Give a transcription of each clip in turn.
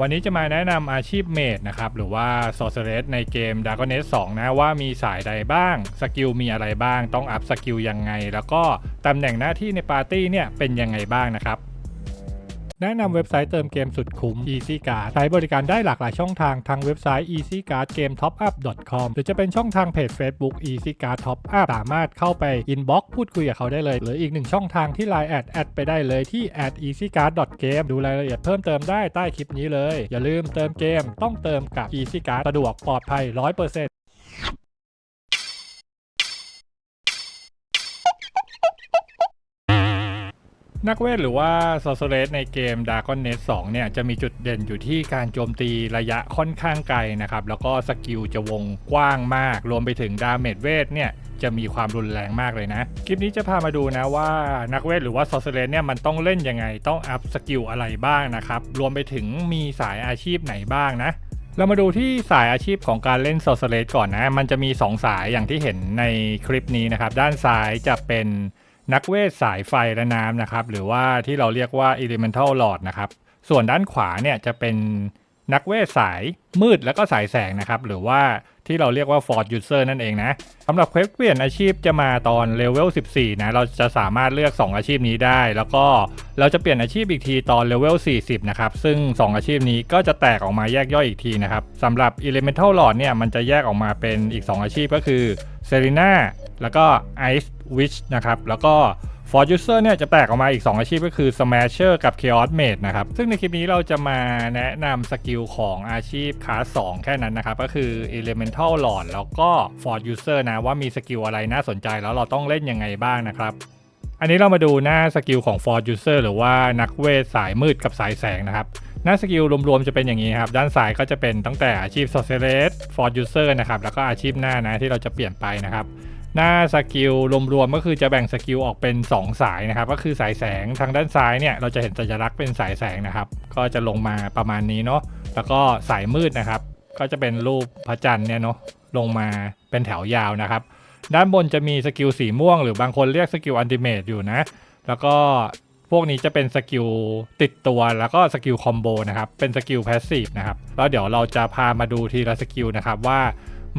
วันนี้จะมาแนะนำอาชีพเมดนะครับ หรือว่า Sorceress ในเกม Dragon e t 2นะว่ามีสายใดบ้าง สกิลมีอะไรบ้าง ต้องอัพสกิลยังไง แล้วก็ตำแหน่งหน้าที่ในปาร์ตี้เนี่ยเป็นยังไงบ้างนะครับ แนะนำเว็บไซต์เติมเกมสุดคุ้ม Easy Card ใช้บริการได้หลากหลายช่องทางทางเว็บไซต์ Easy Card Game Top Up com หรือจะเป็นช่องทางเพจ Facebook Easy Card Top Up สามารถเข้าไป inbox พูดคุยกับเขาได้เลย หรืออีกหนึ่งช่องทางที่ Line แอดแอดไปได้เลยที่ at easy card game ดูรายละเอียดเพิ่มเติมได้ใต้คลิปนี้เลย อย่าลืมเติมเกมต้องเติมกับ Easy Card สะดวกปลอดภัย 100% นักเวทหรือว่า Sorceress ในเกม Dragon n e t 2เนี่ยจะมีจุดเด่นอยู่ที่การโจมตีระยะค่อนข้างไกลนะครับ แล้วก็สกิลจะวงกว้างมาก รวมไปถึงดาเมจเวทเนี่ยจะมีความรุนแรงมากเลยนะ คลิปนี้จะพามาดูนะว่านักเวทหรือว่า Sorceress เนี่ยมันต้องเล่นยังไง ต้องอัพสกิลอะไรบ้างนะครับ รวมไปถึงมีสายอาชีพไหนบ้างนะเรามาดูที่สายอาชีพของการเล่น Sorceress ก่อนนะ มันจะมี 2 สายอย่างที่เห็นในคลิปนี้นะครับ ด้านซ้ายจะเป็น นักเวทสายไฟและน้ำนะครับ หรือว่าที่เราเรียกว่า Elemental Lord นะครับ ส่วนด้านขวาเนี่ยจะเป็นนักเวทสายมืดแล้วก็สายแสงนะครับ หรือว่าที่เราเรียกว่า Ford User นั่นเองนะสำหรับเควสเปลี่ยนอาชีพจะมาตอนเลเวล 14 นะ เราจะสามารถเลือก 2 อาชีพนี้ได้ แล้วก็เราจะเปลี่ยนอาชีพอีกทีตอนเลเวล 40 นะครับ ซึ่ง 2 อาชีพนี้ก็จะแตกออกมาแยกย่อยอีกทีนะครับสำหรับ Elemental Lord เนี่ยมันจะแยกออกมาเป็นอีก 2 อาชีพก็คือ Serena แล้วก็ Ice Witch นะครับ แล้วก็ For User เนี่ยจะแตกออกมาอีก 2 อาชีพก็คือ Smasher กับ Chaos Mage นะครับ ซึ่งในคลิปนี้เราจะมาแนะนำสกิลของอาชีพคลาส2แค่นั้นนะครับ ก็คือ Elemental Lord แล้วก็ For User นะว่ามีสกิลอะไรน่าสนใจแล้วเราต้องเล่นยังไงบ้างนะครับอันนี้เรามาดูหน้าสกิลของ For User หรือว่านักเวทสายมืดกับสายแสงนะครับ หน้าสกิลรวมๆจะเป็นอย่างนี้ครับ ด้านซ้ายก็จะเป็นตั้งแต่อาชีพ Sorceress For User นะครับ แล้วก็อาชีพหน้านะที่เราจะเปลี่ยนไปนะครับ หน้าสกิลรวมๆก็คือจะแบ่งสกิลออกเป็น 2 สายนะครับ ก็คือสายแสงทางด้านซ้ายเนี่ยเราจะเห็นสัญลักษณ์เป็นสายแสงนะครับ ก็จะลงมาประมาณนี้เนาะแล้วก็สายมืดนะครับ ก็จะเป็นรูปพระจันทร์เนี่ยเนาะลงมาเป็นแถวยาวนะครับ ด้านบนจะมีสกิลสีม่วง หรือบางคนเรียกสกิลอันติเมตอยู่นะ แล้วก็พวกนี้จะเป็นสกิลติดตัวแล้วก็สกิลคอมโบนะครับเป็นสกิลแพสซีฟนะครับแล้วเดี๋ยวเราจะพามาดูทีละสกิลนะครับว่า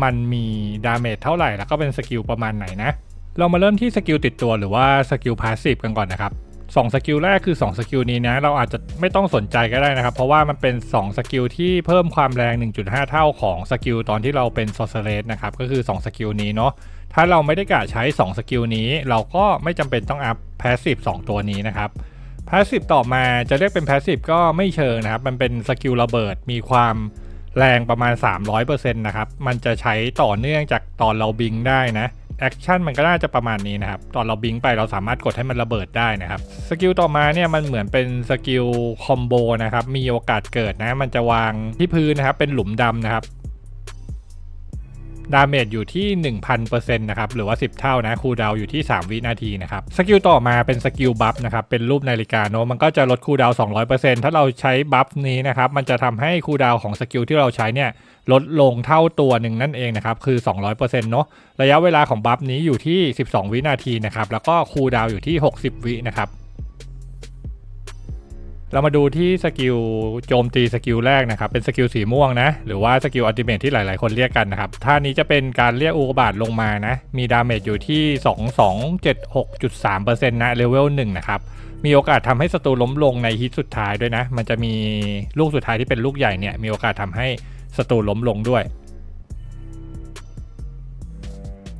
มันมีดาเมจเท่าไหร่ แล้วก็เป็นสกิลประมาณไหนนะ เรามาเริ่มที่สกิลติดตัวหรือว่าสกิลพาสซีฟกันก่อนนะครับสองสกิลแรกคือ 2 สกิลนี้นะ เราอาจจะไม่ต้องสนใจก็ได้นะครับ เพราะว่ามันเป็น 2 สกิลที่เพิ่มความแรง 1.5 เท่าของสกิลตอนที่เราเป็นซอสเซเลสนะครับ ก็คือ 2 สกิลนี้เนาะถ้าเราไม่ได้กะใช้ 2 สกิลนี้ เราก็ไม่จำเป็นต้องอัพพาสซีฟ2ตัวนี้นะครับพาสซีฟต่อมาจะเรียกเป็นพาสซีฟก็ไม่เชิงนะครับ มันเป็นสกิลระเบิดมีความ แรงประมาณ 300%นะครับ มันจะใช้ต่อเนื่องจากตอนเราบิงได้นะแอคชั่นมันก็น่าจะประมาณนี้นะครับ ตอนเราบิงไปเราสามารถกดให้มันระเบิดได้นะครับ สกิลต่อมาเนี่ยมันเหมือนเป็นสกิลคอมโบนะครับ มีโอกาสเกิดนะ มันจะวางที่พื้นนะครับ เป็นหลุมดำนะครับ ดาเมจอยู่ที่ 1,000%นะครับหรือว่า 10 เท่านะคูลดาวอยู่ที่ 3 วินาทีนะครับสกิลต่อมาเป็นสกิลบัฟนะครับเป็นรูปนาฬิกาเนอะมันก็จะลดคูลดาวน์200%ถ้าเราใช้บัฟนี้นะครับมันจะทำให้คูลดาวของสกิลที่เราใช้เนี่ยลดลงเท่าตัวหนึ่งนั่นเองนะครับคือ 200%เนอะระยะเวลาของบัฟนี้อยู่ที่ 12 วินาทีนะครับแล้วก็คูลดาวอยู่ที่ 60 วินะครับ เรามาดูที่สกิลโจมตีสกิลแรกนะครับ เป็นสกิลสีม่วงนะ หรือว่าสกิลอัลติเมทที่หลายๆ คนเรียกกันนะครับท่านี้จะเป็นการเรียกอุกบาตลงมานะ มีดาเมจอยู่ที่ 2276.3%นะเลเวล1นะครับ มีโอกาสทำให้ศัตรูล้มลงในฮิตสุดท้ายด้วยนะ มันจะมีลูกสุดท้ายที่เป็นลูกใหญ่เนี่ย มีโอกาสทำให้ศัตรูล้มลงด้วย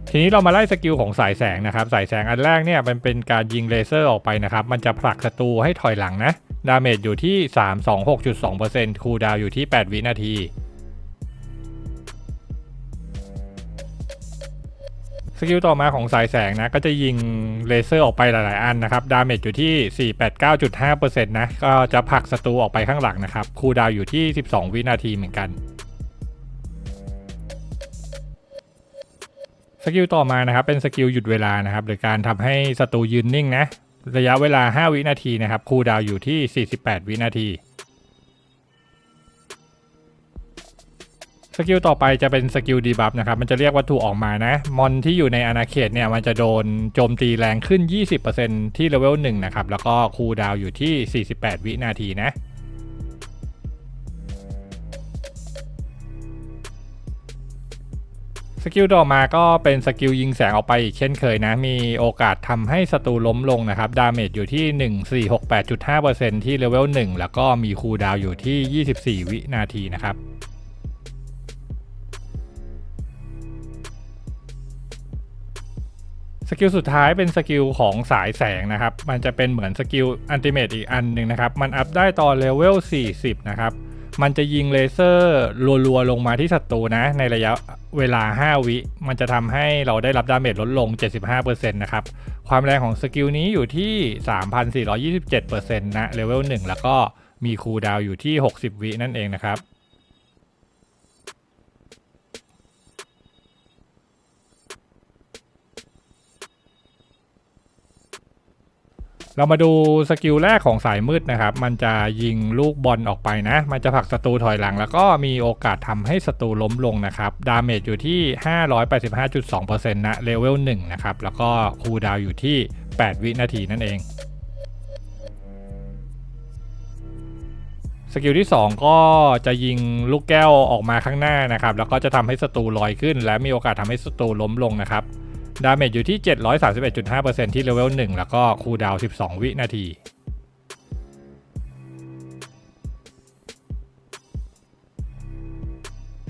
ทีนี้เรามาไล่สกิลของสายแสงนะครับ สายแสงอันแรกเนี่ยมันเป็นการยิงเลเซอร์ออกไปนะครับ มันจะผลักศัตรูให้ถอยหลังนะ ดาเมจอยู่ที่ 326.2%คูลดาวอยู่ที่ 8 วินาที สกิลต่อมาของสายแสงนะ ก็จะยิงเลเซอร์ออกไปหลายๆ อันนะครับ ดาเมจอยู่ที่ 489.5%นะ ก็จะผลักศัตรูออกไปข้างหลังนะครับ คูลดาวอยู่ที่ 12 วินาทีเหมือนกันสกิลต่อมานะครับเป็นสกิลหยุดเวลานะครับหรือการทำให้ศัตรูยืนนิ่งนะ ระยะเวลา 5 วินาทีนะครับคูลดาวอยู่ที่ 48 วินาที สกิลต่อไปจะเป็นสกิลดีบัฟนะครับ มันจะเรียกวัตถุออกมานะ มอนที่อยู่ในอาณาเขตเนี่ยมันจะโดนโจมตีแรงขึ้น 20%ที่เลเวล1นะครับ แล้วก็คูลดาวอยู่ที่ 48 วินาทีนะ กิลต่อมาก็เป็นสกิลยิงแสงออกไปอีกเช่นเคยนะ มีโอกาสทำให้ศัตรูล้มลงนะครับ ดาเมจอยู่ที่ 1468.5%ที่เลเวล1 แล้วก็มีคูลดาวน์อยู่ที่ 24 วินาทีนะครับสกิลสุดท้ายเป็นสกิลของสายแสงนะครับ มันจะเป็นเหมือนสกิลอันติเมตอีกอันหนึ่งนะครับ มันอัพได้ตอนเลเวล40 นะครับ มันจะยิงเลเซอร์รัวๆลงมาที่ศัตรูนะ ในระยะเวลา 5 วิ มันจะทำให้เราได้รับดาเมจลดลง 75%นะครับ ความแรงของสกิลนี้อยู่ที่ 3,427%นะเลเวล1แล้วก็มีคูลดาวน์อยู่ที่ 60 วินั่นเองนะครับ เรามาดูสกิลแรกของสายมืดนะครับ มันจะยิงลูกบอลออกไปนะ มันจะผลักศัตรูถอยหลัง แล้วก็มีโอกาสทำให้ศัตรูล้มลงนะครับ ดาเมจอยู่ที่ 585.2%นะเลเวล1นะครับ แล้วก็คูลดาวอยู่ที่ 8 วินาทีนั่นเองสกิลที่ 2 ก็จะยิงลูกแก้วออกมาข้างหน้านะครับ แล้วก็จะทำให้ศัตรูลอยขึ้น และมีโอกาสทำให้ศัตรูล้มลงนะครับ ดาเมจอยู่ที่ 731.5%ที่เลเวล1 แล้วก็คูลดาวน์12 วินาที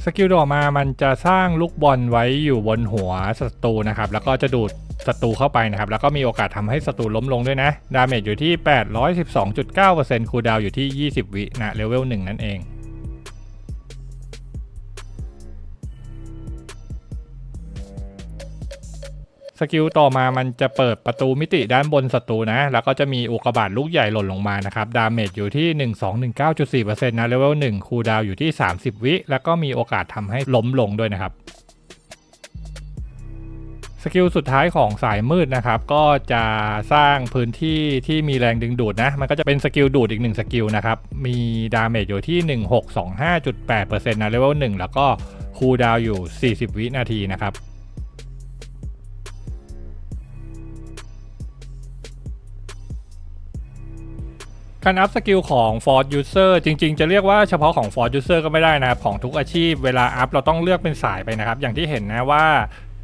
สกิลต่อมามันจะสร้างลูกบอลไว้อยู่บนหัวศัตรูนะครับ แล้วก็จะดูดศัตรูเข้าไปนะครับ แล้วก็มีโอกาสทำให้ศัตรูล้มลงด้วยนะ ดาเมจอยู่ที่ 812.9%คูลดาวน์อยู่ที่ 20 วินะเลเวล1นั่นเอง สกิลต่อมามันจะเปิดประตูมิติด้านบนศัตรูนะ แล้วก็จะมีอุกกาบาตลูกใหญ่หล่นลงมานะครับ ดาเมจอยู่ที่ 1219.4%นะเลเวล1คูลดาวอยู่ที่ 30 วิ แล้วก็มีโอกาสทำให้ล้มลงด้วยนะครับ สกิลสุดท้ายของสายมืดนะครับ ก็จะสร้างพื้นที่ที่มีแรงดึงดูดนะ มันก็จะเป็นสกิลดูดอีกหนึ่งสกิลนะครับ มีดาเมจอยู่ที่ 1625.8%นะเลเวล1แล้วก็คูลดาวอยู่ 40 วินาทีนะครับ การอัพสกิลของ Force User จริงๆ จะเรียกว่าเฉพาะของ Force User ก็ไม่ได้นะครับ ของทุกอาชีพเวลาอัพเราต้องเลือกเป็นสายไปนะครับ อย่างที่เห็นนะว่า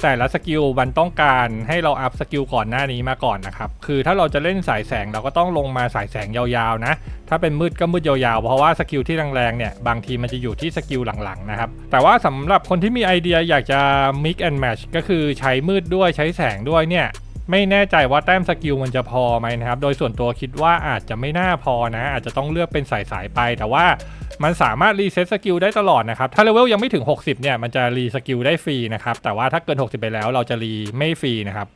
แต่ละสกิลมันต้องการให้เราอัพสกิลก่อนหน้านี้มาก่อนนะครับ คือถ้าเราจะเล่นสายแสงเราก็ต้องลงมาสายแสงยาวๆนะ ถ้าเป็นมืดก็มืดยาวๆ เพราะว่าสกิลที่แรงๆเนี่ยบางทีมันจะอยู่ที่สกิลหลังๆนะครับ แต่ว่าสำหรับคนที่มีไอเดียอยากจะ mix and match ก็คือใช้มืดด้วยใช้แสงด้วยเนี่ย ไม่แน่ใจว่าแต้มสกิลมันจะพอไหมนะครับ โดยส่วนตัวคิดว่าอาจจะไม่น่าพอนะ อาจจะต้องเลือกเป็นสายสายไป แต่ว่ามันสามารถรีเซ็ตสกิลได้ตลอดนะครับ ถ้าเลเวลยังไม่ถึง 60 เนี่ย มันจะรีสกิลได้ฟรีนะครับ แต่ว่าถ้าเกิน 60 ไปแล้วเราจะรีไม่ฟรีนะครับ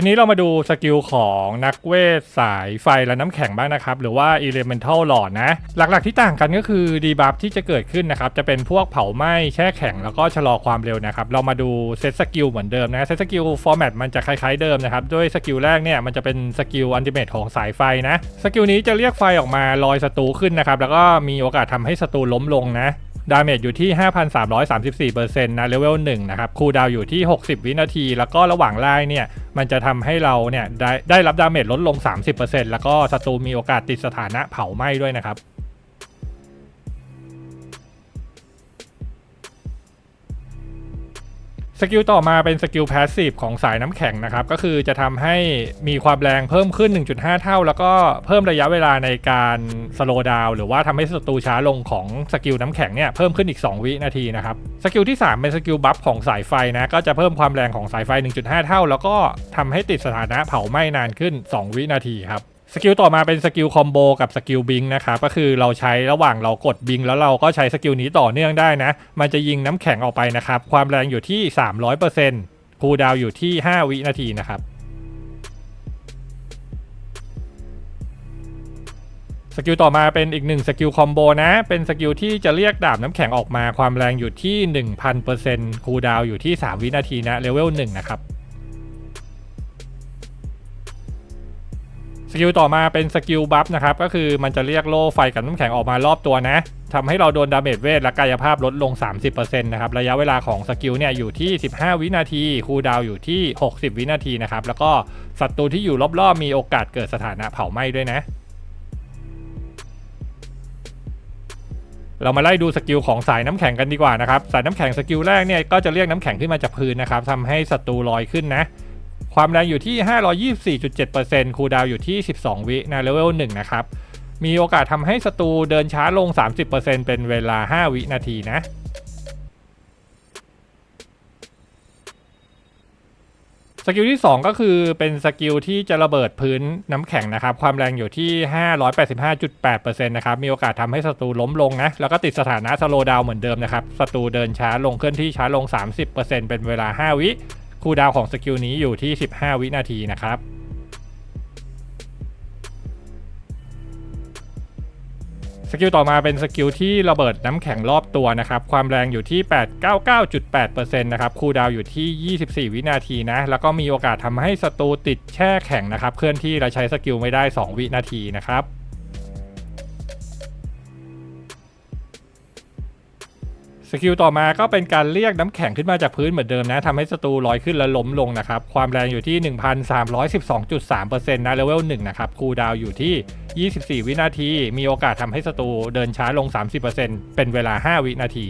ทีนี้เรามาดูสกิลของนักเวทสายไฟและน้ำแข็งบ้างนะครับ หรือว่า Elemental Lord นะ หลักๆที่ต่างกันก็คือดีบัฟที่จะเกิดขึ้นนะครับ จะเป็นพวกเผาไหม้แช่แข็งแล้วก็ชะลอความเร็วนะครับ เรามาดูเซตสกิลเหมือนเดิมนะเซตสกิลฟอร์แมตมันจะคล้ายๆเดิมนะครับ ด้วยสกิลแรกเนี่ยมันจะเป็นสกิลอันติเมทของสายไฟนะ สกิลนี้จะเรียกไฟออกมาลอยศัตรูขึ้นนะครับแล้วก็มีโอกาสทำให้ศัตรูล้มลงนะ ดาเมจอยู่ที่ 5,334%นะเลเวล1นะครับคูลดาวอยู่ที่ 60 วินาที แล้วก็ระหว่างไล่เนี่ย มันจะทำให้เราเนี่ยได้ได้รับดาเมจลดลง 30%แล้วก็ศัตรูมีโอกาสติดสถานะเผาไหม้ด้วยนะครับ สกิลต่อมาเป็นสกิลพาสซีฟของสายน้ำแข็งนะครับ ก็คือจะทำให้มีความแรงเพิ่มขึ้น 1.5 เท่า แล้วก็เพิ่มระยะเวลาในการสโลว์ดาวหรือว่าทำให้ศัตรูช้าลงของสกิลน้ำแข็งเนี่ยเพิ่มขึ้นอีก 2 วินาทีนะครับ สกิลที่ 3 เป็นสกิลบัฟของสายไฟนะ ก็จะเพิ่มความแรงของสายไฟ 1.5 เท่า แล้วก็ทำให้ติดสถานะเผาไหม้นานขึ้น 2 วินาทีครับ สกิลต่อมาเป็นสกิลคอมโบกับสกิลบิงนะครับก็คือเราใช้ระหว่างเรากดบิงแล้วเราก็ใช้สกิลนี้ต่อเนื่องได้นะ มันจะยิงน้ำแข็งออกไปนะครับ ความแรงอยู่ที่ 300%คูลดาวอยู่ที่ 5 วินาทีนะครับสกิลต่อมาเป็นอีกหนึ่งสกิลคอมโบนะ เป็นสกิลที่จะเรียกดาบน้ำแข็งออกมาความแรงอยู่ที่ 1000%คูลดาวอยู่ที่ 3 วินาทีนะเลเวล1นะครับ สกิลต่อมาเป็นสกิลบัฟนะครับ ก็คือมันจะเรียกโล่ไฟกับน้ำแข็งออกมารอบตัวนะทำให้เราโดนดาเมจเวทและกายภาพลดลง 30%นะครับ ระยะเวลาของสกิลเนี่ยอยู่ที่ 15 วินาที คูลดาวอยู่ที่ 60 วินาทีนะครับ แล้วก็ศัตรูที่อยู่รอบๆ มีโอกาสเกิดสถานะเผาไหม้ด้วยนะ เรามาไล่ดูสกิลของสายน้ำแข็งกันดีกว่านะครับ สายน้ำแข็งสกิลแรกเนี่ยก็จะเรียกน้ำแข็งขึ้นมาจากพื้นนะครับทำให้ศัตรูลอยขึ้นนะ ความแรงอยู่ที่ 524.7%คูลดาวอยู่ที่ 12 วินะเลเวล1นะครับ มีโอกาสทำให้ศัตรูเดินช้าลง 30%เป็นเวลา 5 วินาทีนะสกิลที่ 2 ก็คือเป็นสกิลที่จะระเบิดพื้นน้ำแข็งนะครับ ความแรงอยู่ที่ 585.8%นะครับ มีโอกาสทำให้ศัตรูล้มลงนะ แล้วก็ติดสถานะสโลดาวเหมือนเดิมนะครับ ศัตรูเดินช้าลงเคลื่อนที่ช้าลง 30%เป็นเวลา 5 วิ คูลดาวของสกิลนี้อยู่ที่ 15 วินาทีนะครับสกิลต่อมาเป็นสกิลที่ระเบิดน้ำแข็งรอบตัวนะครับ ความแรงอยู่ที่ 899.8%นะครับ คูดาวอยู่ที่ 24 วินาทีนะ แล้วก็มีโอกาสทำให้ศัตรูติดแช่แข็งนะครับ เคลื่อนที่และใช้สกิลไม่ได้ 2 วินาทีนะครับ สกิลต่อมาก็เป็นการเรียกน้ำแข็งขึ้นมาจากพื้นเหมือนเดิมนะทำให้ศัตรูลอยขึ้นและล้มลงนะครับ ความแรงอยู่ที่ 1,312.3%นะเลเวล1นะครับ คูดาวอยู่ที่ 24 วินาที มีโอกาสทำให้ศัตรูเดินช้าลง 30%เป็นเวลา 5 วินาที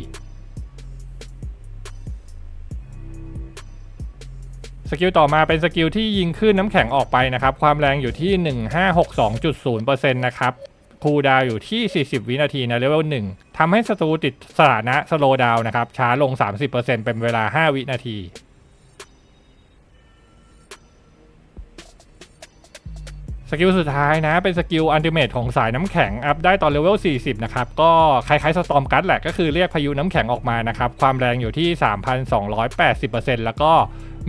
สกิลต่อมาเป็นสกิลที่ยิงขึ้นน้ำแข็งออกไปนะครับ ความแรงอยู่ที่ 1562.0%นะครับ คูลดาวอยู่ที่ 40 วินาทีนะเลเวล1ทำให้ศัตรูติดสถานะสโลดาวนะครับ ช้าลง 30%เป็นเวลา 5 วินาที สกิลสุดท้ายนะ เป็นสกิลอันติเมตของสายน้ำแข็ง อัพได้ตอนเลเวล 40 นะครับ ก็คล้ายๆสตอมกัตแหละ ก็คือเรียกพายุน้ำแข็งออกมานะครับ ความแรงอยู่ที่ 3,280%แล้วก็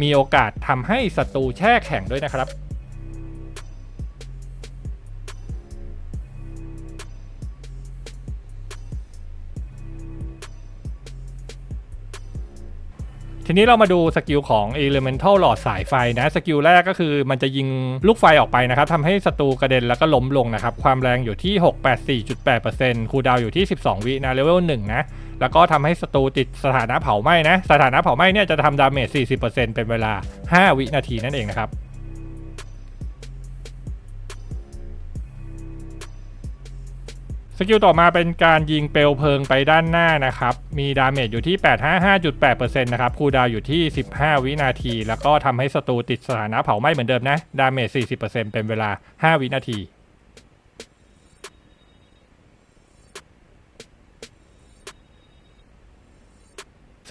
มีโอกาสทำให้ศัตรูแช่แข็งด้วยนะครับ ทีนี้เรามาดูสกิลของ Elemental หลอดสายไฟนะสกิลแรกก็คือมันจะยิงลูกไฟออกไปนะครับทำให้ศัตรูกระเด็นแล้วก็ล้มลงนะครับ ความแรงอยู่ที่ 684.8%คูลดาวอยู่ที่ 12 วินะเลเวล1นะแล้วก็ทำให้ศัตรูติดสถานะเผาไหม้นะ สถานะเผาไหม้เนี่ยจะทำดาเมจ 40%เป็นเวลา 5 วินาทีนั่นเองนะครับ สกิลต่อมาเป็นการยิงเปลวเพลิงไปด้านหน้านะครับ มีดาเมจอยู่ที่ 855.8%นะครับ คูดาวอยู่ที่ 15 วินาที แล้วก็ทำให้ศัตรูติดสถานะเผาไหม้เหมือนเดิมนะ ดาเมจ 40%เป็นเวลา 5 วินาที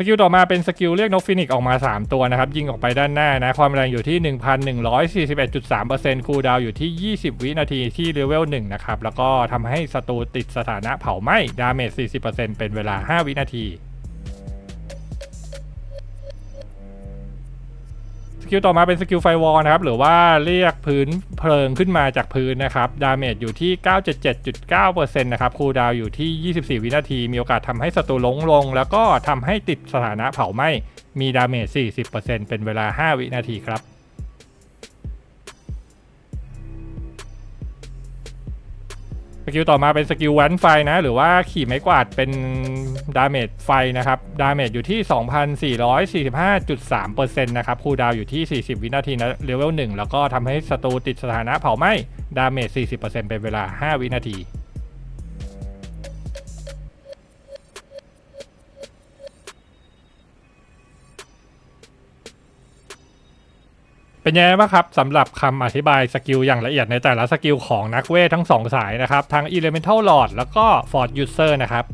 สกิลต่อมาเป็นสกิลเรียกนกฟินิกซ์ออกมา 3 ตัวนะครับ ยิงออกไปด้านหน้านะ ความแรงอยู่ที่ 1,141.3%คูลดาวอยู่ที่ 20 วินาทีที่เลเวล1นะครับ แล้วก็ทำให้ศัตรูติดสถานะเผาไหม้ดาเมจ40%เป็นเวลา 5 วินาที กิลต่อมาเป็นสกิลไฟวอลนะครับ หรือว่าเรียกพื้นเพลิงขึ้นมาจากพื้นนะครับ ดาเมจอยู่ที่ 977.9%นะครับ คูลดาวอยู่ที่ 24 วินาที มีโอกาสทำให้ศัตรูล้มลง แล้วก็ทำให้ติดสถานะเผาไหม้ มีดาเมจ 40%เป็นเวลา 5 วินาทีครับ กิลต่อมาเป็นสกิลแวนไฟนะ หรือว่าขี่ไม้กวาดเป็นดาเมจไฟนะครับ ดาเมจอยู่ที่ 2,445.3%นะครับ คูดาวอยู่ที่ 40 วินาทีนะเลเวล1แล้วก็ทำให้ศัตรูติดสถานะเผาไหม้ ดาเมจ 40%เป็นเวลา 5 วินาที เป็นยังไงบ้างครับสำหรับคำอธิบายสกิลอย่างละเอียดในแต่ละสกิลของนักเวททั้ง 2 สายนะครับ ทั้ง Elemental Lord แล้วก็ Ford User นะครับ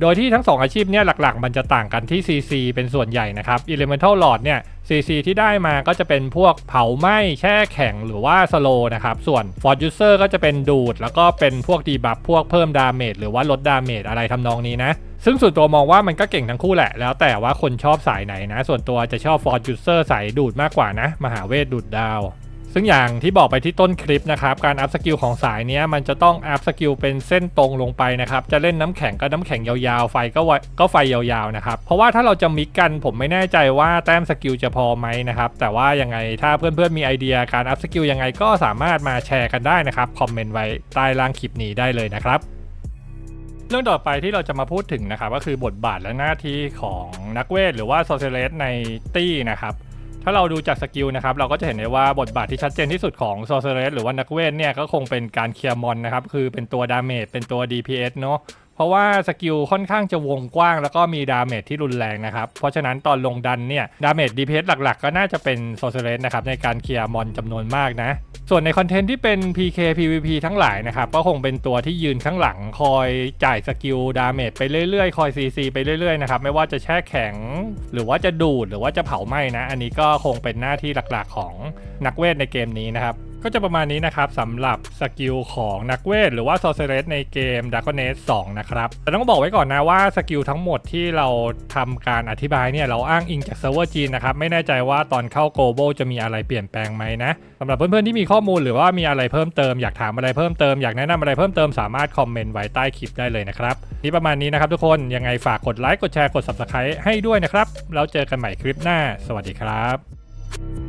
โดยที่ทั้ง 2 อาชีพเนี่ยหลักๆ มันจะต่างกันที่ CC เป็นส่วนใหญ่นะครับ Elemental Lord เนี่ย CC ที่ได้มาก็จะเป็นพวกเผาไหม้แช่แข็งหรือว่าสโลนะครับ ส่วน Fort User ก็จะเป็นดูด แล้วก็เป็นพวกดีบัฟพวกเพิ่มดาเมจหรือว่าลดดาเมจอะไรทำนองนี้นะซึ่งส่วนตัวมองว่ามันก็เก่งทั้งคู่แหละ แล้วแต่ว่าคนชอบสายไหนนะ ส่วนตัวจะชอบ Fort User สายดูดมากกว่านะ มหาเวทดูดดาว ซึ่งอย่างที่บอกไปที่ต้นคลิปนะครับ การอัพสกิลของสายเนี้ยมันจะต้องอัพสกิลเป็นเส้นตรงลงไปนะครับ จะเล่นน้ำแข็งก็น้ำแข็งยาวๆ ไฟก็ไวก็ไฟยาวๆนะครับ เพราะว่าถ้าเราจะมิกกันผมไม่แน่ใจว่าแต้มสกิลจะพอไหมนะครับ แต่ว่ายังไงถ้าเพื่อนๆมีไอเดียการอัพสกิลยังไงก็สามารถมาแชร์กันได้นะครับคอมเมนต์ไว้ใต้ล่างคลิปนี้ได้เลยนะครับเรื่องต่อไปที่เราจะมาพูดถึงนะครับก็คือบทบาทและหน้าที่ของนักเวทหรือว่าโซเ a เลสในตี้นะครับ ถ้าเราดูจากสกิลนะครับเราก็จะเห็นได้ว่าบทบาทที่ชัดเจนที่สุดของโซเซเรสหรือว่านักเวทเนี่ยก็คงเป็นการเคลียร์มอนนะครับคือเป็นตัวดาเมจเป็นตัว DPS เนาะเพราะว่าสกิลค่อนข้างจะวงกว้าง แล้วก็มีดาเมจที่รุนแรงนะครับเพราะฉะนั้นตอนลงดันเนี่ยดาเมจ DPS หลักๆ ก็น่าจะเป็นโซเซเรสนะครับในการเคลียร์มอนจำนวนมากนะ ส่วนในคอนเทนต์ที่เป็น PK PVP ทั้งหลายนะครับก็คงเป็นตัวที่ยืนข้างหลังคอยจ่ายสกิลดาเมจไปเรื่อยๆ คอย CC ไปเรื่อยๆนะครับไม่ว่าจะแช่แข็ง หรือว่าจะดูดหรือว่าจะเผาไหม้นะ อันนี้ก็คงเป็นหน้าที่หลักๆของนักเวทในเกมนี้นะครับ ก็จะประมาณนี้นะครับสำหรับสกิลของนักเวท หรือว่า Sorceress ในเกม d r a g o n a g e 2นะครับแต่ต้องบอกไว้ก่อนนะว่าสกิลทั้งหมดที่เราทำการอธิบายเนี่ย เราอ้างอิงจากเซิร์ฟเวอร์จีนนะครับ ไม่แน่ใจว่าตอนเข้า Global จะมีอะไรเปลี่ยนแปลงไหมนะสำหรับเพื่อนๆที่มีข้อมูลหรือว่ามีอะไรเพิ่มเติมอยากถามอะไรเพิ่มเติมอยากแนะนำอะไรเพิ่มเติมสามารถคอมเมนต์ไว้ใต้คลิปได้เลยนะครับนี่ประมาณนี้นะครับทุกคนยังไงฝากกดไลค์กดแชร์กด Subscribe ให้ด้วยนะครับแล้วเจอกันใหม่คลิปหน้า สวัสดีครับ